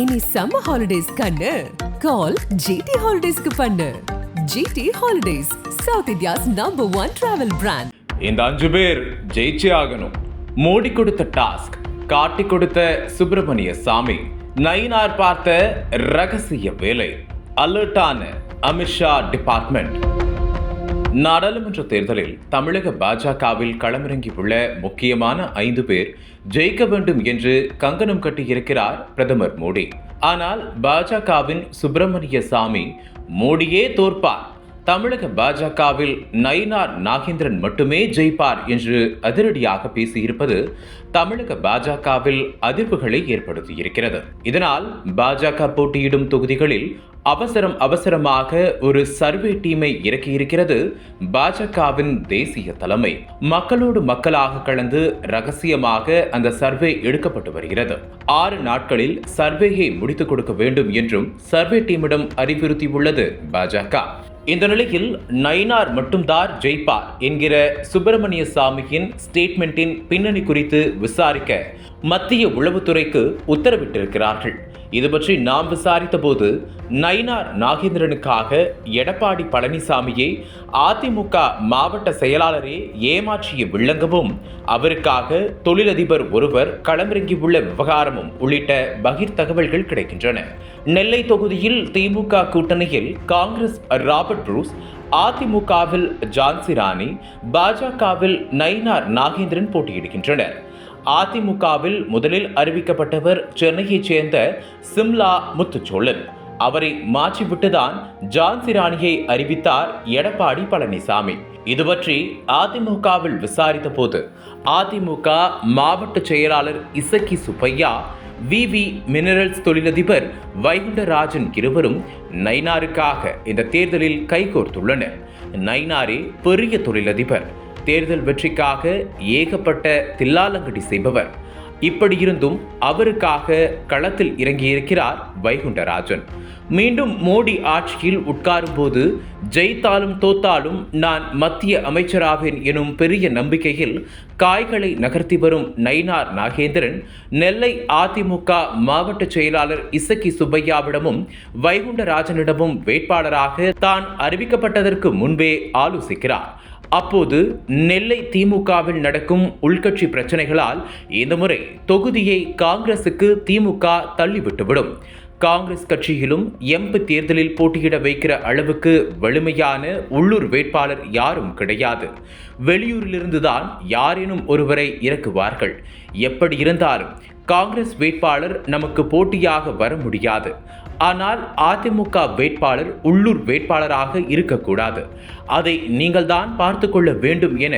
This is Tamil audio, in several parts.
இனி சம்மர் ஹாலிடேஸ் கண்ணு. கால் ஜிடி ஹாலிடேஸ்க்கு பண்ணு. GT holidays south India's number one travel brand இந்த அஞ்சு பேர் ஜெயிச்சே ஆகணும். மோடி கொடுத்த டாஸ்க் காட்டி கொடுத்த சுப்பிரமணிய சாமி. நயினார் பார்த்த ரகசிய வேலை. அலர்ட்டான அமித்ஷா டிபார்ட்மெண்ட் நாடாளுமன்ற தேர்தலில் தமிழக பாஜகவில் களமிறங்கியுள்ள முக்கியமான ஐந்து பேர் ஜெயிக்க வேண்டும் என்று கங்கணம் கட்டியிருக்கிறார் பிரதமர் மோடி. ஆனால் பாஜகவின் சுப்பிரமணிய சாமி மோடியே தோற்பார். தமிழக பாஜகவில் நயினார் நாகேந்திரன் மட்டுமே ஜெயிப்பார் என்று அதிரடியாக பேசியிருப்பது தமிழக பாஜகவில் அதிர்வுகளை ஏற்படுத்தியிருக்கிறது. இதனால் பாஜக போட்டியிடும் தொகுதிகளில் அவசரம் அவசரமாக ஒரு சர்வே டீமை இறக்கியிருக்கிறது பாஜகவின் தேசிய தலைமை. மக்களோடு மக்களாக கலந்து ரகசியமாக அந்த சர்வே எடுக்கப்பட்டு வருகிறது. ஆறு நாட்களில் சர்வேயை முடித்துக் கொடுக்க வேண்டும் என்றும் சர்வே டீமிடம் அறிவுறுத்தியுள்ளது பாஜக. இந்த நிலையில் நயினார் மட்டும்தான் ஜெயிப்பார் என்கிற சுப்பிரமணிய சாமியின் ஸ்டேட்மெண்ட்டின் பின்னணி குறித்து விசாரிக்க மத்திய உளவுத்துறைக்கு உத்தரவிட்டிருக்கிறார்கள். இது பற்றி நாம் விசாரித்த போது நயினார் நாகேந்திரனுக்காக எடப்பாடி பழனிசாமியை அதிமுக மாவட்ட செயலாளரே ஏமாற்றிய விளங்கவும் அவருக்காக தொழிலதிபர் ஒருவர் களமிறங்கியுள்ள விவகாரமும் உள்ளிட்ட பகிர் தகவல்கள் கிடைக்கின்றன. நெல்லை தொகுதியில் திமுக கூட்டணியில் காங்கிரஸ் ராபர்ட் ப்ரூஸ் அதிமுகவில் ஜான்சி ராணி பாஜகவில் நயினார் நாகேந்திரன் போட்டியிடுகின்றனர். அதிமுகவில் முதலில் அறிவிக்கப்பட்டவர் சென்னையைச் சேர்ந்த சிம்லா முத்துச்சோழன். அவரை மாற்றிவிட்டுதான் ஜான்சி ராணியை அறிவித்தார் எடப்பாடி பழனிசாமி. இது பற்றி அதிமுகவில் விசாரித்த போது அதிமுக மாவட்ட செயலாளர் இசக்கி சுப்பையா விவி மினரல்ஸ் தொழிலதிபர் வைகுண்டராஜன் இருவரும் நைனாருக்காக இந்த தேர்தலில் கைகோர்த்துள்ளனர். நைனாரே பெரிய தொழிலதிபர். தேர்தல் வெற்றிக்காக ஏகப்பட்ட தில்லாலங்கடி செய்பவர். இப்படியிருந்தும் அவருக்காக களத்தில் இறங்கியிருக்கிறார் வைகுண்டராஜன். மீண்டும் மோடி ஆட்சியில் உட்காரும்போது ஜெயித்தாலும் தோத்தாலும் நான் மத்திய அமைச்சராவேன் எனும் பெரிய நம்பிக்கையில் காய்களை நகர்த்தி வரும் நயினார் நாகேந்திரன் நெல்லை அதிமுக மாவட்ட செயலாளர் இசக்கி சுப்பையாவிடமும் வைகுண்டராஜனிடமும் வேட்பாளராக தான் அறிவிக்கப்பட்டதற்கு முன்பே ஆலோசிக்கிறார். அப்போது நெல்லை திமுகவில் நடக்கும் உள்கட்சி பிரச்சனைகளால் இந்த முறை தொகுதியை காங்கிரசுக்கு திமுக தள்ளிவிட்டுவிடும். காங்கிரஸ் கட்சியிலும் எம்பி தேர்தலில் போட்டியிட வைக்கிற அளவுக்கு வலிமையான உள்ளூர் வேட்பாளர் யாரும் கிடையாது. வெளியூரிலிருந்துதான் யாரேனும் ஒருவரை இறக்குவார்கள். எப்படி இருந்தாலும் காங்கிரஸ் வேட்பாளர் நமக்கு போட்டியாக வர முடியாது. ஆனால் அதிமுக வேட்பாளர் உள்ளூர் வேட்பாளராக இருக்கக்கூடாது. அதை நீங்கள் தான் பார்த்து கொள்ள வேண்டும் என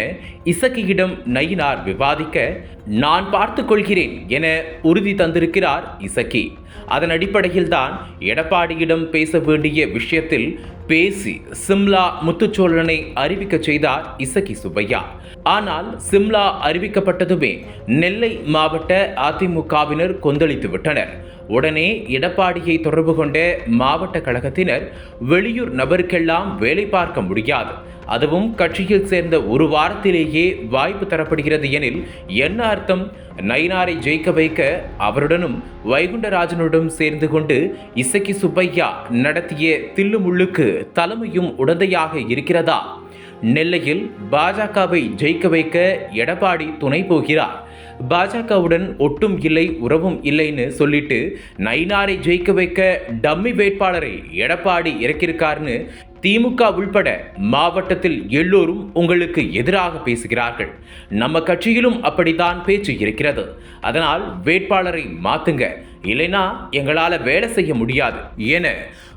இசக்கியிடம் நயினார் விவாதிக்க நான் பார்த்து கொள்கிறேன் என உறுதி தந்திருக்கிறார் இசக்கி. அதன் அடிப்படையில் தான் எடப்பாடியிடம் பேச வேண்டிய விஷயத்தில் பேசி சிம்லா முத்துச்சோழனை அறிவிக்க செய்தார் இசக்கி சுப்பையா. ஆனால் சிம்லா அறிவிக்கப்பட்டதுமே நெல்லை மாவட்ட அதிமுகவினர் கொந்தளித்து விட்டனர் உடனே எடப்பாடியை தொடர்பு கொண்ட மாவட்ட கழகத்தினர் வெளியூர் நபருக்கெல்லாம் வேலை பார்க்க முடியாது. அதுவும் கட்சியில் சேர்ந்த ஒரு வாரத்திலேயே வாய்ப்பு தரப்படுகிறது எனில் என்ன அர்த்தம்? நயினாரை ஜெயிக்க வைக்க அவருடனும் வைகுண்டராஜனுடன் சேர்ந்து கொண்டு இசக்கி சுப்பையா நடத்திய தில்லுமுள்ளுக்கு தலைமையும் உடந்தையாக இருக்கிறதா? நெல்லையில் பாஜகவை ஜெயிக்க வைக்க எடப்பாடி துணை போகிறார். பாஜகவுடன் ஒட்டும் இல்லை உறவும் இல்லைன்னு சொல்லிட்டு நயினாரை ஜெயிக்க வைக்க டம்மி வேட்பாளரை எடப்பாடி இறக்கியிருக்காருன்னு திமுக உள்பட மாவட்டத்தில் எல்லோரும் உங்களுக்கு எதிராக பேசுகிறார்கள். நம்ம கட்சியிலும் அப்படித்தான் பேச்சு இருக்கிறது. அதனால் வேட்பாளரை மாத்துங்க. இல்லைனா எங்களால் வேலை செய்ய முடியாது. என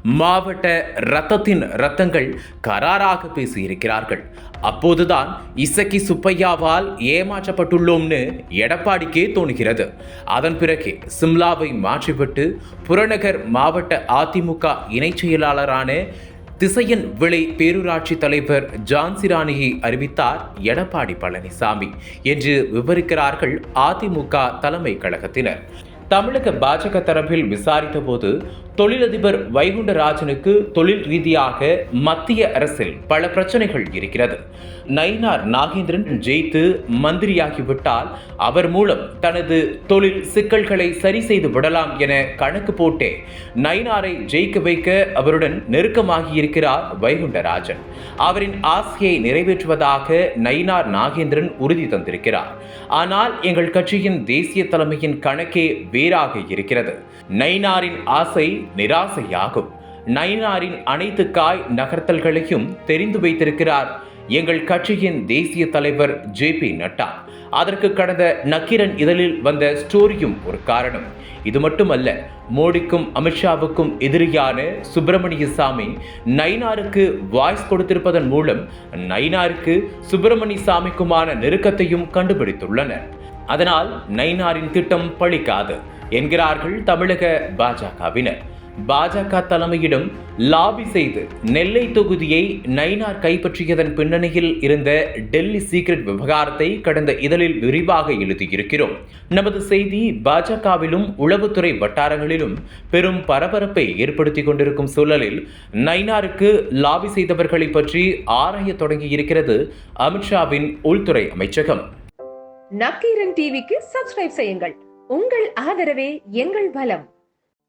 மாவட்ட ரத்தத்தின் ரத்தங்கள் கராராக பேசியிருக்கிறார்கள். அப்போதுதான் இசக்கி சுப்பையாவால் ஏமாற்றப்பட்டுள்ளோம்னு எடப்பாடிக்கே தோணுகிறது. அதன் பிறகு சிம்லாவை மாற்றிவிட்டு புறநகர் மாவட்ட அதிமுக இணைச் செயலாளரான திசையன் விளை பேரூராட்சி தலைவர் ஜான்சிராணியை அறிவித்தார் எடப்பாடி பழனிசாமி என்று விவரிக்கிறார்கள் அதிமுக தலைமை கழகத்தினர். தமிழக பாஜக தரப்பில் விசாரித்த போது தொழிலதிபர் வைகுண்டராஜனுக்கு தொழில் ரீதியாக மத்திய அரசில் பல பிரச்சனைகள் இருக்கிறது. நயினார் நாகேந்திரன் ஜெயித்து மந்திரியாகிவிட்டால் அவர் மூலம் தனது தொழில் சிக்கல்களை சரி செய்து விடலாம் என கணக்கு போட்டே நயினாரை ஜெயிக்க வைக்க அவருடன் நெருக்கமாகி இருக்கிறார் வைகுண்டராஜன். அவரின் ஆசையை நிறைவேற்றுவதாக நயினார் நாகேந்திரன் உறுதி தந்திருக்கிறார். ஆனால் எங்கள் கட்சியின் தேசிய தலைமையின் கணக்கே வேறாக இருக்கிறது. நயினாரின் ஆசை நிராசையாகும். நயினாரின் அனைத்து காய் நகர்த்தல்களையும் தெரிந்து வைத்திருக்கிறார். எங்கள் கட்சியின் தேசிய தலைவர் ஜே பி நட்டா. அதற்கு கடந்த நக்கீரன் இதழில் வந்த ஸ்டோரியும் ஒரு காரணம். இது மட்டுமல்ல மோடிக்கும் அமித்ஷாவுக்கும் எதிரியான சுப்பிரமணிய சாமி நயினாருக்கு வாய்ஸ் கொடுத்திருப்பதன் மூலம் நயினாருக்கு சுப்பிரமணிய சாமிக்குமான நெருக்கத்தையும் கண்டுபிடித்துள்ளனர். அதனால் நயினாரின் திட்டம் பழிக்காது என்கிறார்கள் தமிழக பாஜகவினர். பாஜக தலைமையிடம் லாபி செய்து நெல்லை தொகுதியை நைனார் கைப்பற்றியதன் பின்னணியில் இருந்த டெல்லி சீக்ரெட் விவகாரத்தை கடந்த இதழில் விரிவாக எழுதியிருக்கிறோம். நமது செய்தி பாஜகவிலும் உளவுத்துறை வட்டாரங்களிலும் பெரும் பரபரப்பை ஏற்படுத்தி கொண்டிருக்கும் சூழலில் நைனாருக்கு லாபி செய்தவர்களை பற்றி ஆராய தொடங்கியிருக்கிறது அமித்ஷாவின் உள்துறை அமைச்சகம். நக்கீரன் டிவிக்கு சப்ஸ்கிரைப் செய்யுங்கள். உங்கள் ஆதரவே எங்கள் பலம்